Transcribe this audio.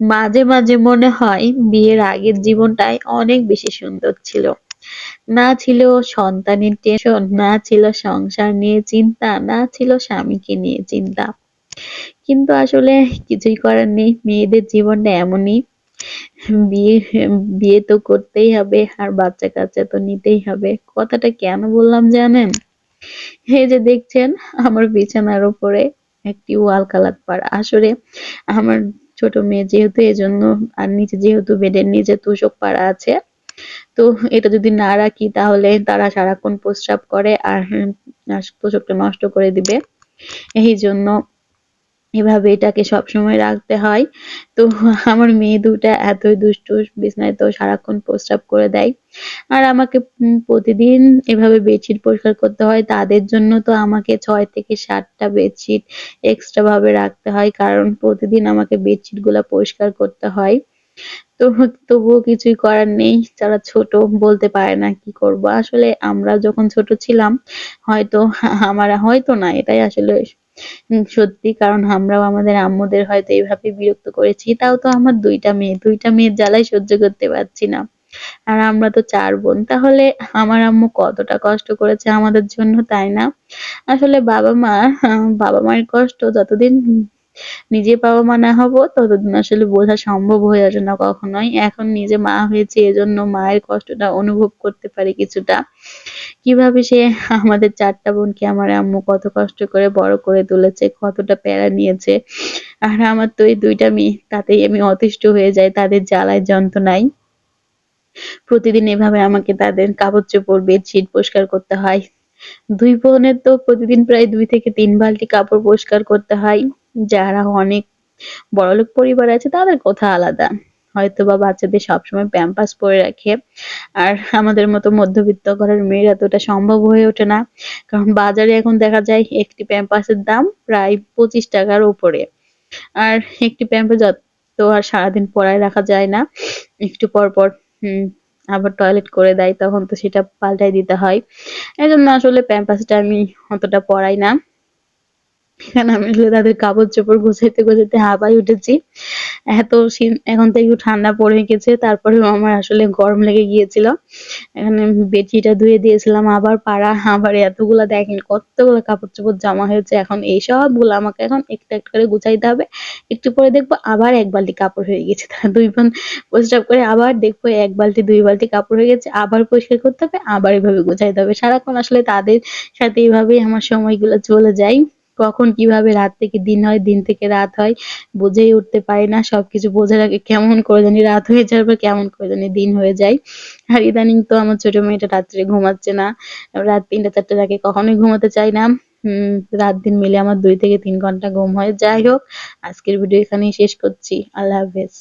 মাঝে মাঝে মনে হয় বিয়ের আগের জীবনটাই অনেক বেশি সুন্দর ছিল। না ছিল সন্তানের টেনশন না ছিল সংসার নিয়ে চিন্তা, না ছিল স্বামীকে নিয়ে চিন্তা। কিন্তু আসলে কিছুই করার নেই, মেয়েদের জীবনটা এমনই। বিয়ে বিয়ে তো করতেই হবে, আর বাচ্চা কাচ্চা তো নিতেই হবে। কথাটা কেন বললাম জানেন? এই যে দেখছেন, আমার বিছানার উপরে একটি ওয়াল কালার পাড়া আসলে আমার ছোট মেয়ে যেহেতু, এজন্য আর নিচে যেহেতু বেডের নিচে তুষক পাড়া আছে। তো এটা যদি না রাখি, তাহলে তারা সারাক্ষণ প্রস্রাব করে আর তোষকটা নষ্ট করে দিবে। এই জন্য এভাবে এটাকে সবসময় রাখতে হয়। তো আমার মেয়ে দুটা এতই দুষ্টু, বিছনায় তো সারাক্ষণ প্রস্রাব করে দেয়। আর আমাকে প্রতিদিন এভাবে বেডশিট পরিষ্কার করতে হয়। তাদের জন্য তো আমাকে ছয় থেকে সাতটা বেডশিট এক্সট্রা ভাবে রাখতে হয়, কারণ প্রতিদিন আমাকে বেডশিটগুলা পরিষ্কার করতে হয়। তো তবুও কিছুই করার নেই। যারা ছোট বলতে পারে না কি করব। আসলে আমরা যখন ছোট ছিলাম, হয়তো আমার হয়তো না, এটাই আসলে সত্যি, কারণ আমরাও আমাদের আম্মুদের হয়তো এইভাবে বিরক্ত করেছি। তাও তো আমার দুইটা মেয়ে, দুইটা মেয়ের জ্বালাই সহ্য করতে পারছি না। আর আমরা তো চার বোন, তাহলে আমার আম্মু কতটা কষ্ট করেছে আমাদের জন্য, তাই না? আসলে বাবা মা, বাবা মায়ের কষ্ট যতদিন নিজে বাবা মা না হব, ততদিন আসলে বোঝা সম্ভব হয়ে আসে না কখনোই। এখন নিজে মা হয়েছে, এজন্য মায়ের কষ্টটা অনুভব করতে পারি কিছুটা। কীভাবে সে আমাদের চারটা বোনকে আমার আম্মু কত কষ্ট করে বড় করে তুলেছে, কতটা প্যারা নিয়েছে। আর আমার তো এই দুইটা মেয়ে, তাতেই আমি অতিষ্ঠ হয়ে যাই, তাদের জ্বালায় যন্ত্রণায়। প্রতিদিন এভাবে আমাকে তাদের কাপড় চোপড় বেডশিট পরিষ্কার করতে হয়। দুই বোনের তো প্রতিদিন প্রায় দুই থেকে তিন বালতি কাপড় পরিষ্কার করতে হয়। যারা অনেক বড়লোক পরিবার আছে, তাদের কথা আলাদা। হয়তো বা বাচ্চাদের সবসময় প্যাম্পাস পরে রাখে। আর আমাদের মতো মধ্যবিত্ত ঘরের মেয়েরা তো ওটা সম্ভব হয়ে ওঠে না। কারণ বাজারে এখন দেখা যায় একটি প্যাম্পাসের দাম প্রায় পঁচিশ টাকার উপরে। আর একটি প্যাম্পাস তো আর সারাদিন পরায় রাখা যায় না। একটু পর পর আবার টয়লেট করে দেয়, তখন তো সেটা পাল্টাই দিতে হয়। এই জন্য আসলে প্যাম্পাসটা আমি অতটা পরাই না। এখানে আমি আসলে তাদের কাপড় চোপড় গোছাইতে গোছাইতে হাঁপাই উঠেছি। এত এখন তো একটু ঠান্ডা পড়ে গেছে, তারপরেও আমার আসলে গরম লেগে গিয়েছিল। এখানে বেডশিটটা ধুয়ে দিয়েছিলাম, আবার পাড়া, আবার এতগুলা দেখেন কতগুলো কাপড় চোপড় জমা হয়েছে। এখন এই সবগুলো আমাকে এখন একটা একটা করে গুছাইতে হবে। একটু পরে দেখব আবার এক বালতি কাপড় হয়ে গেছে। দুই বোন প্রস্রাব করে আবার দেখব এক বালতি, দুই বালতি কাপড় হয়ে গেছে, আবার পরিষ্কার করতে হবে, আবার এভাবে গুছাইতে হবে। সারাক্ষণ আসলে তাদের সাথে এইভাবেই আমার সময়গুলো চলে যায়। কখন কীভাবে রাত থেকে দিন হয়, দিন থেকে রাত হয়, বুঝেই উঠতে পারি না। সবকিছু বোঝার আগে কেমন করে জানি রাত হয়ে যাওয়ার পর কেমন করে জানি দিন হয়ে যায়। আর ইদানিং তো আমার ছোট মেয়েটা রাত্রে ঘুমাচ্ছে না। রাত তিনটা চারটে আগে কখনোই ঘুমাতে চাই না। রাত দিন মিলে আমার দুই থেকে তিন ঘণ্টা ঘুম হয়। যাই হোক, আজকের ভিডিও এখানেই শেষ করছি। আল্লাহ হাফেজ।